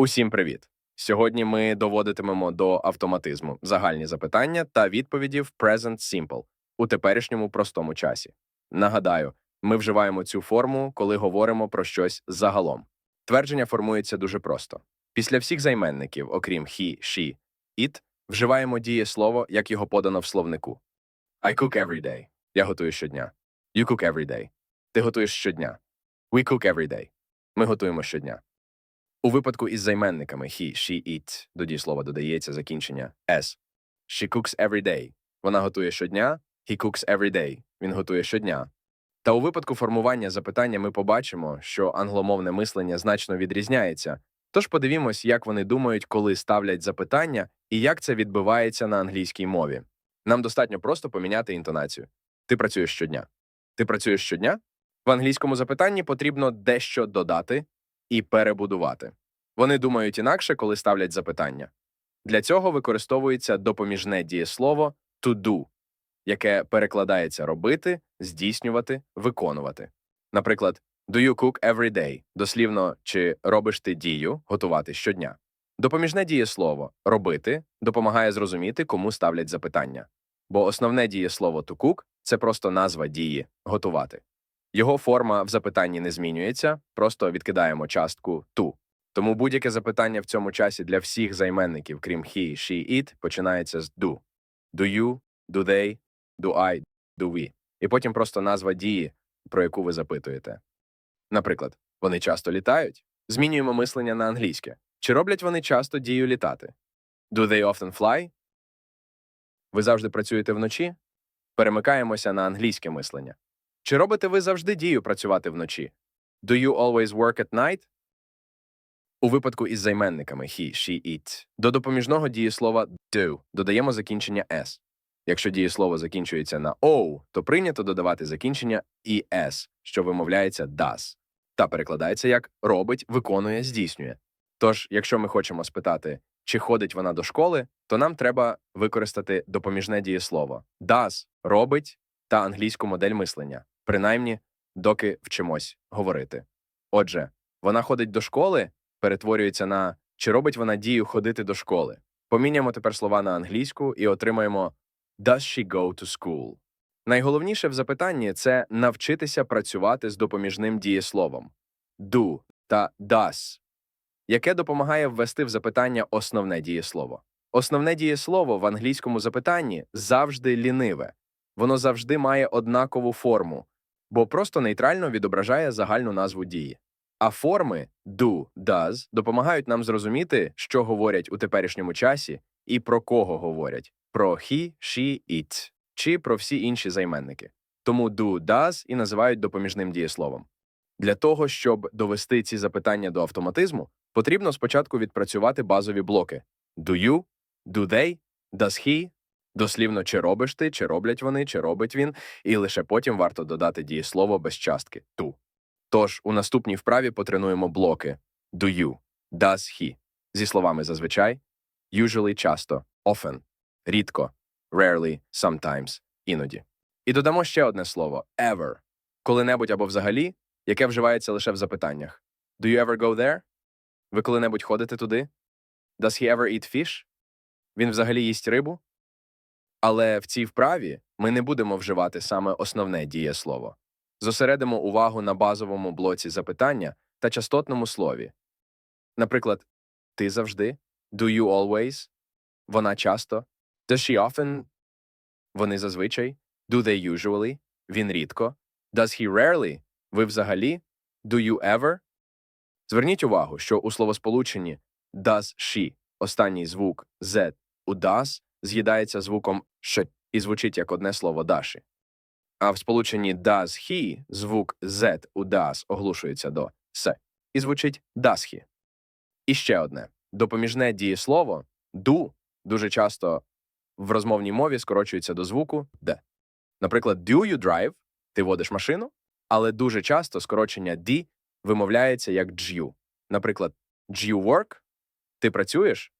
Усім привіт! Сьогодні ми доводитимемо до автоматизму загальні запитання та відповіді в Present Simple у теперішньому простому часі. Нагадаю, ми вживаємо цю форму, коли говоримо про щось загалом. Твердження формується дуже просто. Після всіх займенників, окрім he, she, it, вживаємо дієслово, як його подано в словнику. I cook every day. Я готую щодня. You cook every day. Ти готуєш щодня. We cook every day. Ми готуємо щодня. У випадку із займенниками he, she, it до дієслова додається закінчення s. She cooks every day. Вона готує щодня. He cooks every day. Він готує щодня. Та у випадку формування запитання ми побачимо, що англомовне мислення значно відрізняється. Тож подивімось, як вони думають, коли ставлять запитання і як це відбувається на англійській мові. Нам достатньо просто поміняти інтонацію. Ти працюєш щодня. Ти працюєш щодня? В англійському запитанні потрібно дещо додати і перебудувати. Вони думають інакше, коли ставлять запитання. Для цього використовується допоміжне дієслово to do, яке перекладається робити, здійснювати, виконувати. Наприклад, do you cook every day? дослівно, чи робиш ти дію готувати щодня. Допоміжне дієслово робити допомагає зрозуміти, кому ставлять запитання. Бо основне дієслово to cook – це просто назва дії готувати. Його форма в запитанні не змінюється, просто відкидаємо частку «to». Тому будь-яке запитання в цьому часі для всіх займенників, крім he, she, it, починається з do. Do you, do they, do I, do we. І потім просто назва дії, про яку ви запитуєте. Наприклад, вони часто літають? Змінюємо мислення на англійське. Чи роблять вони часто дію літати? Do they often fly? Ви завжди працюєте вночі? Перемикаємося на англійське мислення. Чи робите ви завжди дію працювати вночі? Do you always work at night? У випадку із займенниками he, she, it до допоміжного дієслова do додаємо закінчення s. Якщо дієслово закінчується на o, то прийнято додавати закінчення es, що вимовляється does, та перекладається як робить, виконує, здійснює. Тож, якщо ми хочемо спитати, чи ходить вона до школи, то нам треба використати допоміжне дієслово does робить та англійську модель мислення, принаймні, доки вчимось говорити. Отже, вона ходить до школи перетворюється на чи робить вона дію ходити до школи. Поміняємо тепер слова на англійську і отримаємо Does she go to school? Найголовніше в запитанні це навчитися працювати з допоміжним дієсловом do та does, яке допомагає ввести в запитання основне дієслово. Основне дієслово в англійському запитанні завжди ліниве, воно завжди має однакову форму, бо просто нейтрально відображає загальну назву дії. А форми do, does допомагають нам зрозуміти, що говорять у теперішньому часі і про кого говорять про he, she, it чи про всі інші займенники. Тому do, does і називають допоміжним дієсловом. Для того, щоб довести ці запитання до автоматизму, потрібно спочатку відпрацювати базові блоки do you, do they, does he, дослівно чи робиш ти, чи роблять вони, чи робить він, і лише потім варто додати дієслово без частки to. Тож у наступній вправі потренуємо блоки do you, does he зі словами зазвичай, usually часто, often, рідко, rarely, sometimes, іноді. І додамо ще одне слово ever, коли-небудь або взагалі, яке вживається лише в запитаннях. Do you ever go there? Ви коли-небудь ходите туди? Does he ever eat fish? Він взагалі їсть рибу? Але в цій вправі ми не будемо вживати саме основне дієслово. Зосередимо увагу на базовому блоці запитання та частотному слові. Наприклад, ти завжди, do you always, вона часто, does she often, вони зазвичай, do they usually, він рідко, does he rarely, ви взагалі, do you ever. Зверніть увагу, що у словосполученні does she останній звук z у does з'їдається звуком ш і звучить як одне слово даші. А в сполученні does he звук z у does оглушується до с і звучить does he. І ще одне допоміжне дієслово do дуже часто в розмовній мові скорочується до звуку д. Наприклад, do you drive ти водиш машину, але дуже часто скорочення d вимовляється як «дж-ю». Наприклад, «do you work ти працюєш,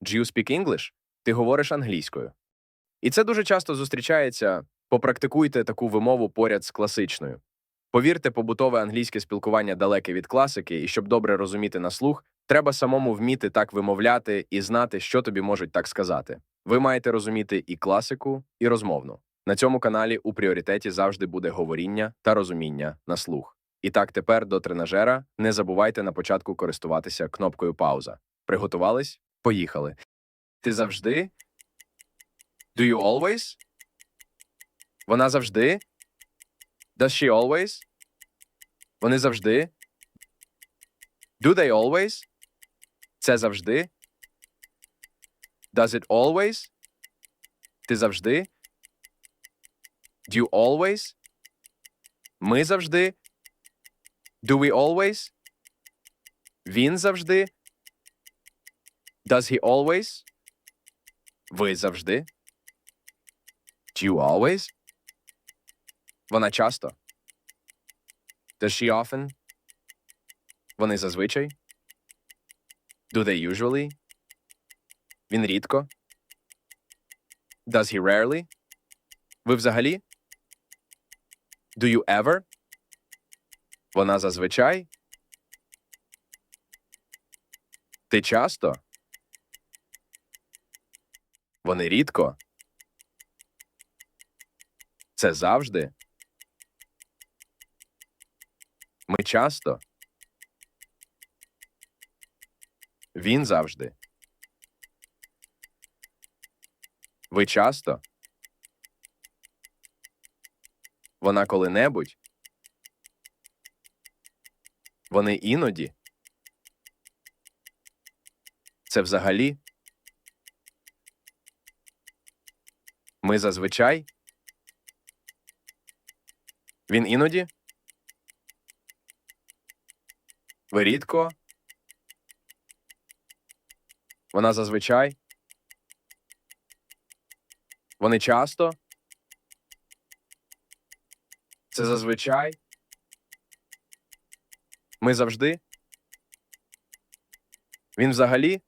«do you speak English ти говориш англійською. І це дуже часто зустрічається Попрактикуйте таку вимову поряд з класичною. Повірте, побутове англійське спілкування далеке від класики, і щоб добре розуміти на слух, Треба самому вміти так вимовляти і знати, що тобі можуть так сказати. Ви маєте розуміти і класику, і розмовну. На цьому каналі у пріоритеті завжди буде говоріння та розуміння на слух. І так, тепер до тренажера не забувайте на початку користуватися кнопкою пауза. Приготувались? Поїхали. Ти завжди? Do you always? Вона завжди? Does she always? Вони завжди? Do they always? Це завжди? Does it always? Ти завжди? Do you always? Ми завжди? Do we always? Він завжди? Does he always? Ви завжди? Do you always? Вона часто? Does she often? Вони зазвичай? Do they usually? Він рідко? Does he rarely? Ви взагалі? Do you ever? Вона зазвичай? Ти часто? Вони рідко? Це завжди? Ми часто? Він завжди? Ви часто? Вона коли-небудь? Вони іноді? Це взагалі? Ми зазвичай? Він іноді? Ви рідко? Вона зазвичай? Вони часто? Це зазвичай? Ми завжди? Він взагалі?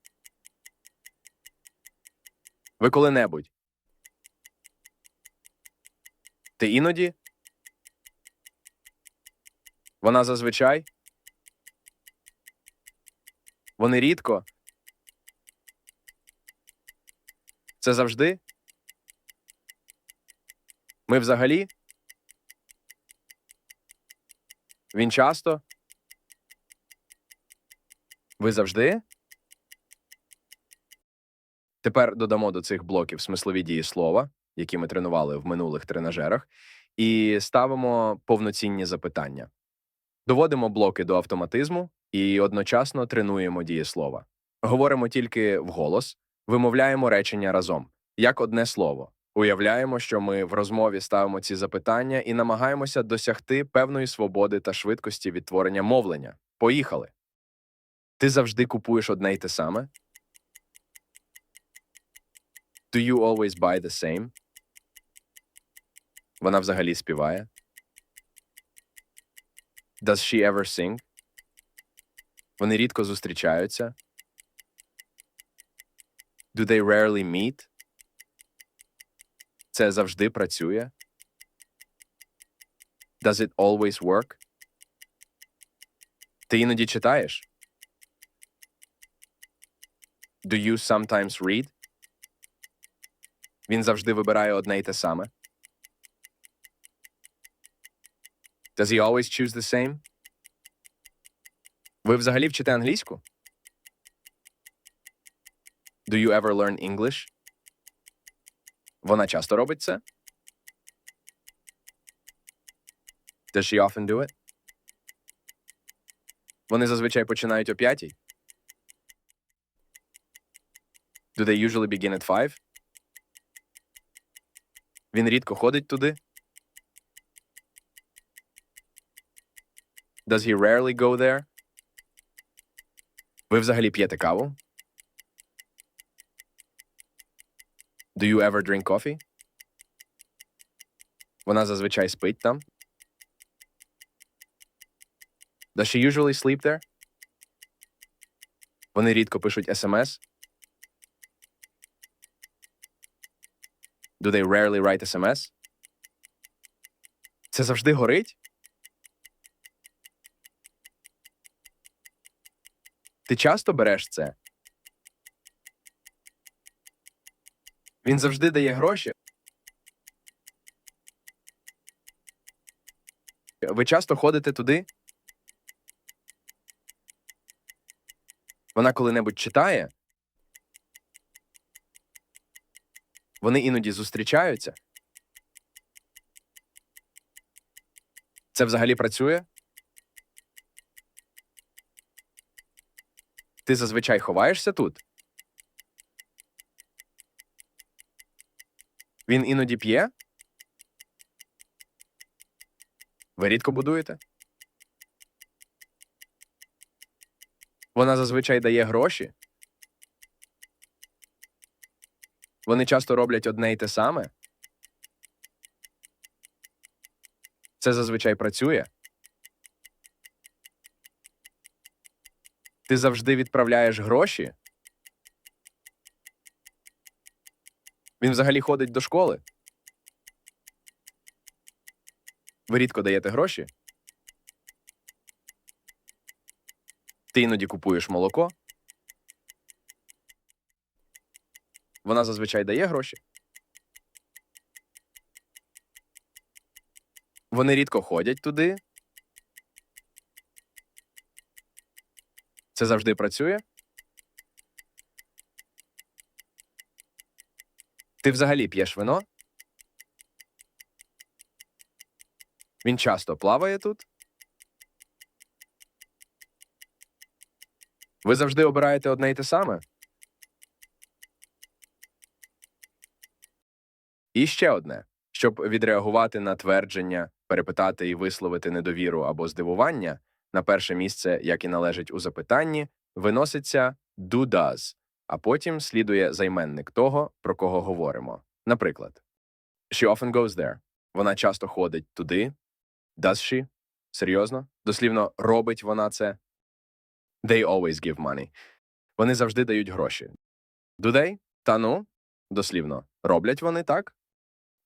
Ви коли-небудь? Ти іноді? Вона зазвичай? Вони рідко? Це завжди? Ми взагалі? Він часто? Ви завжди? Тепер додамо до цих блоків смислові дії слова, які ми тренували в минулих тренажерах, і ставимо повноцінні запитання. Доводимо блоки до автоматизму і одночасно тренуємо дієслова. Говоримо тільки вголос, вимовляємо речення разом, як одне слово. Уявляємо, що ми в розмові ставимо ці запитання і намагаємося досягти певної свободи та швидкості відтворення мовлення. Поїхали. Ти завжди купуєш одне й те саме? Do you always buy the same? Вона взагалі співає? Does she ever sing? Вони рідко зустрічаються? Do they rarely meet? Це завжди працює? Does it always work? Ти іноді читаєш? Do you sometimes read? Він завжди вибирає одне й те саме. Does he always choose the same? Ви взагалі вчите англійську? Do you ever learn English? Вона часто робить це? Does she often do it? Вони зазвичай починають о п'ятій? Do they usually begin at five? Він рідко ходить туди? Does he rarely go there? Ви взагалі п'єте каву? Do you ever drink coffee? Вона зазвичай спить там. Does she usually sleep there? Вони рідко пишуть SMS. Do they rarely write SMS? Це завжди горить? Ти часто береш це? Він завжди дає гроші. Ви часто ходите туди? Вона коли-небудь читає? Вони іноді зустрічаються. Це взагалі працює? Ти зазвичай ховаєшся тут? Він іноді п'є? Ви рідко будуєте? Вона зазвичай дає гроші? Вони часто роблять одне й те саме? Це зазвичай працює? Ти завжди відправляєш гроші? Він взагалі ходить до школи? Ви рідко даєте гроші? Ти іноді купуєш молоко? Вона зазвичай дає гроші? Вони рідко ходять туди? Це завжди працює? Ти взагалі п'єш вино? Він часто плаває тут? Ви завжди обираєте одне й те саме? І ще одне. Щоб відреагувати на твердження, перепитати і висловити недовіру або здивування, на перше місце, як і належить у запитанні, виноситься do does, а потім слідує займенник того, про кого говоримо. Наприклад, She often goes there. Вона часто ходить туди. Does she? Серйозно? Дослівно, робить вона це. They always give money. Вони завжди дають гроші. Do they? Та ну? Дослівно, роблять вони так?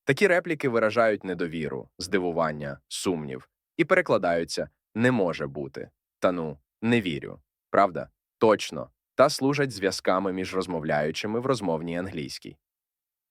Такі репліки виражають недовіру, здивування, сумнів і перекладаються не може бути. Та ну, не вірю. Правда? Точно. Та служать зв'язками між розмовляючими в розмовній англійській.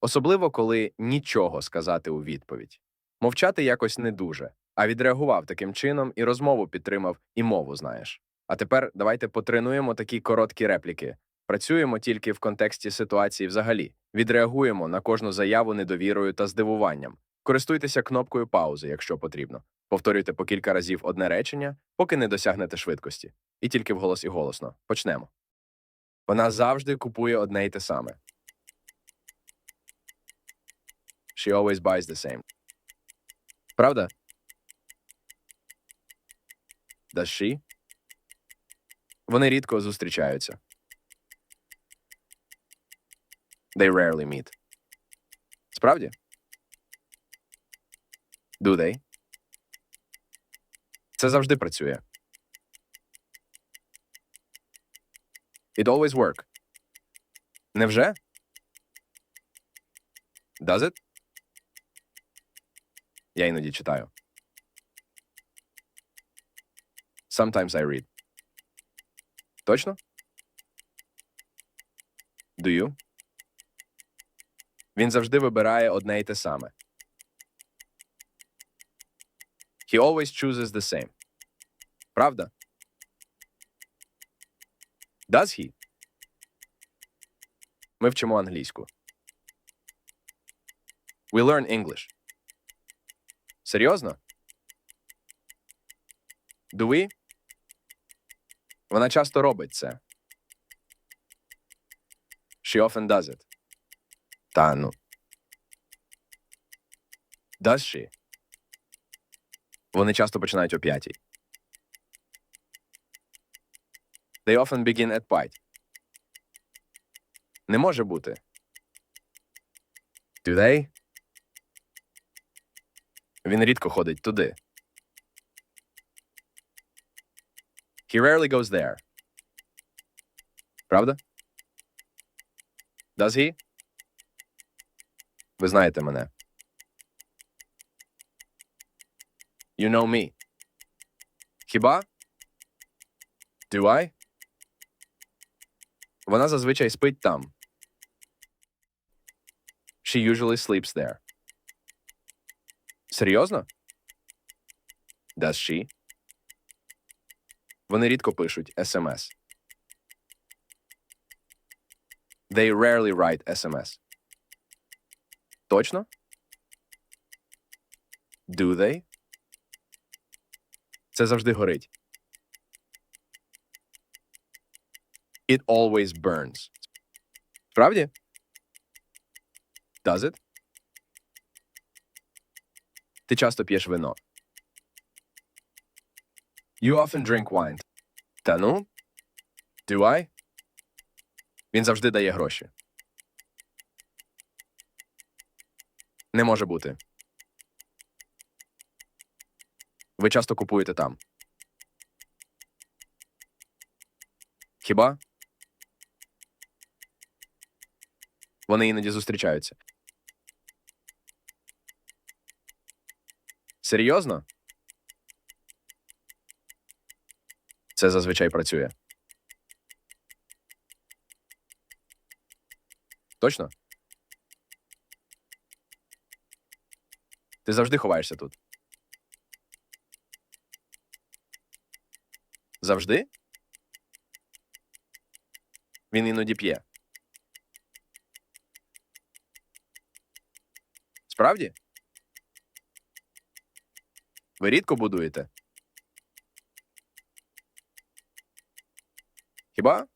Особливо, коли нічого сказати у відповідь. Мовчати якось не дуже, а відреагував таким чином і розмову підтримав, і мову знаєш. А тепер давайте потренуємо такі короткі репліки. Працюємо тільки в контексті ситуації взагалі. Відреагуємо на кожну заяву недовірою та здивуванням. Користуйтеся кнопкою паузи, якщо потрібно. Повторюйте по кілька разів одне речення, поки не досягнете швидкості. І тільки вголос і голосно. Почнемо. Вона завжди купує одне й те саме. She always buys the same. Правда? Does she? Вони рідко зустрічаються. They rarely meet. Справді? Do they? Це завжди працює. It always work. Невже? Does it? Я іноді читаю. Sometimes I read. Точно? Do you? Він завжди вибирає одне й те саме. He always chooses the same. Правда? Does he? Ми вчимо англійську. We learn English. Серйозно? Do we? Вона часто робить це. She often does it. Та ну. Does she? Вони часто починають о п'ятій. They often begin at pite. Не може бути. Do they? Він рідко ходить туди. He rarely goes there. Правда? Does he? Ви знаєте мене. You know me. Хіба? Do I? Вона зазвичай спить там. She usually sleeps there. Серйозно? Does she? Вони рідко пишуть SMS. They rarely write SMS. Точно? Do they? Це завжди горить. It always burns. Справді? Does it? Ти часто п'єш вино. You often drink wine. Та ну? Do I? Він завжди дає гроші. Не може бути. Ви часто купуєте там. Хіба? Вони іноді зустрічаються. Серйозно? Це зазвичай працює. Точно? Ти завжди ховаєшся тут. Завжди? Він іноді п'є. Справді? Ви рідко будуєте? Хіба?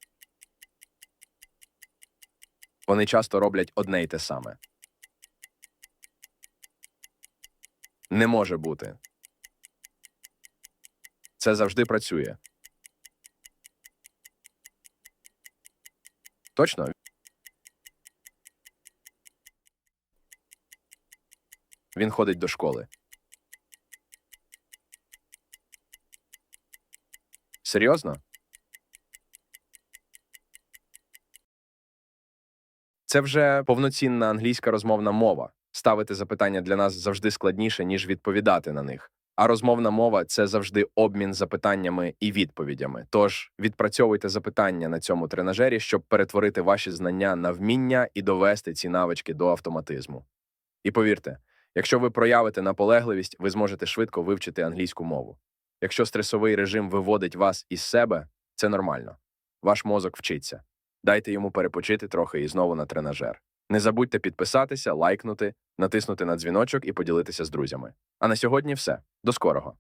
Вони часто роблять одне й те саме. Не може бути. Це завжди працює. Точно? Він ходить до школи. Серйозно? Це вже повноцінна англійська розмовна мова. Ставити запитання для нас завжди складніше, ніж відповідати на них. А розмовна мова це завжди обмін запитаннями і відповідями. Тож відпрацьовуйте запитання на цьому тренажері, щоб перетворити ваші знання на вміння і довести ці навички до автоматизму. І повірте, якщо ви проявите наполегливість, ви зможете швидко вивчити англійську мову. Якщо стресовий режим виводить вас із себе, це нормально. Ваш мозок вчиться. Дайте йому перепочити трохи і знову на тренажер. Не забудьте підписатися, лайкнути, натиснути на дзвіночок і поділитися з друзями. А на сьогодні все. До скорого!